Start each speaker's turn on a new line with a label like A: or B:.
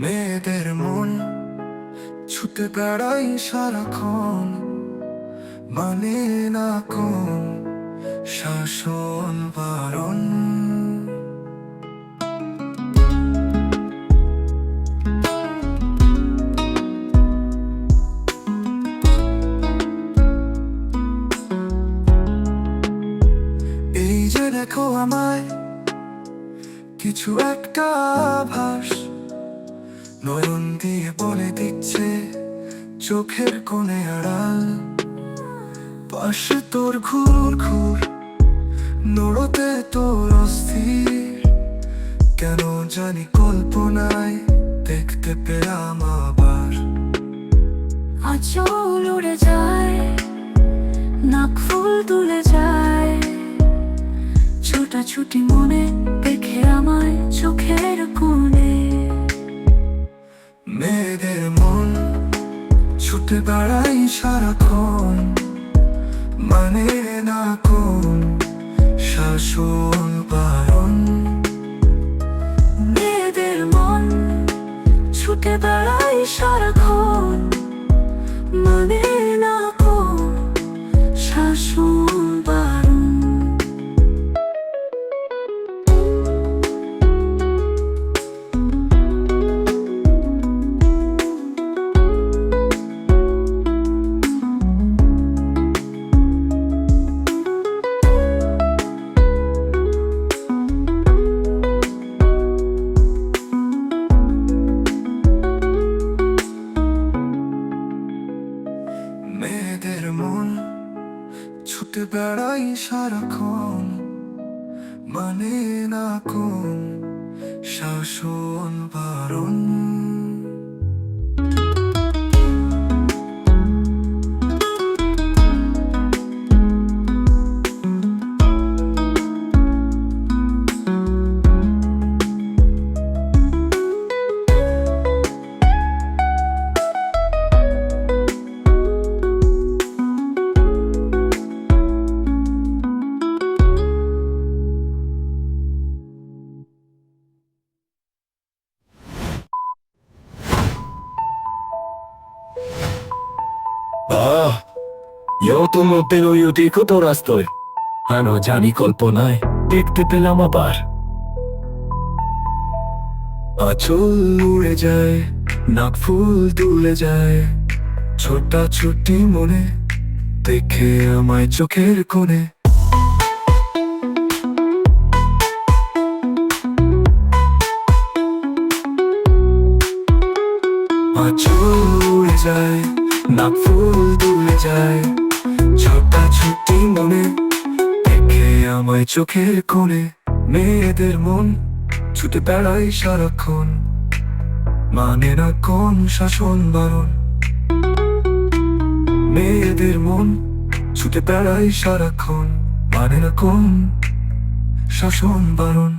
A: মেয়েদের মন ছুটে বেড়াই সারাক্ষণ। মানে না কোন শাসন বারণ। এই যে দেখো আমায় কিছু একটা আভাস নয়ন দিয়ে বলে দিচ্ছে চোখের কোণে আড়াল। পাশে তোর ঘুর ঘুর, নড়তে তোর অস্থির। কেন জানি কল্পনায় দেখতে পেলাম আবার।
B: আচল উড়ে যায়, নাক ফুল তুলে যায়। ছোটাছুটি মনে দেখে আমায় চোখের কোণে।
A: ছুটে বেড়াই সারাক্ষণ মানে না কোন শাসন বারণ।
B: মেয়েদের মন ছুটে বেড়াই সারাক্ষণ।
A: ছুটে বেড়াই সারাক্ষণ মানে না কোন শাসন বারণ।
C: 아, 여도 পেরোয় দেখো তো রাস্তায় আনো জানি কল্পনায় দেখতে পেলাম আবার
A: আচল উড়ে যায় নাক ফুল তুলে যায় ছোটা ছুটি মনে দেখে আমায় চোখের কোণে নাক ফুল তুলে যায়। ছোটা ছুটি মনে, দেখে আমায় চোখের কোণে। মেয়েদের মন ছুটে বেড়াই সারাক্ষণ। মানে না কোন শাসন বারণ। মেয়েদের মন ছুটে বেড়াই সারাক্ষণ। মানে না কোন শাসন বারণ।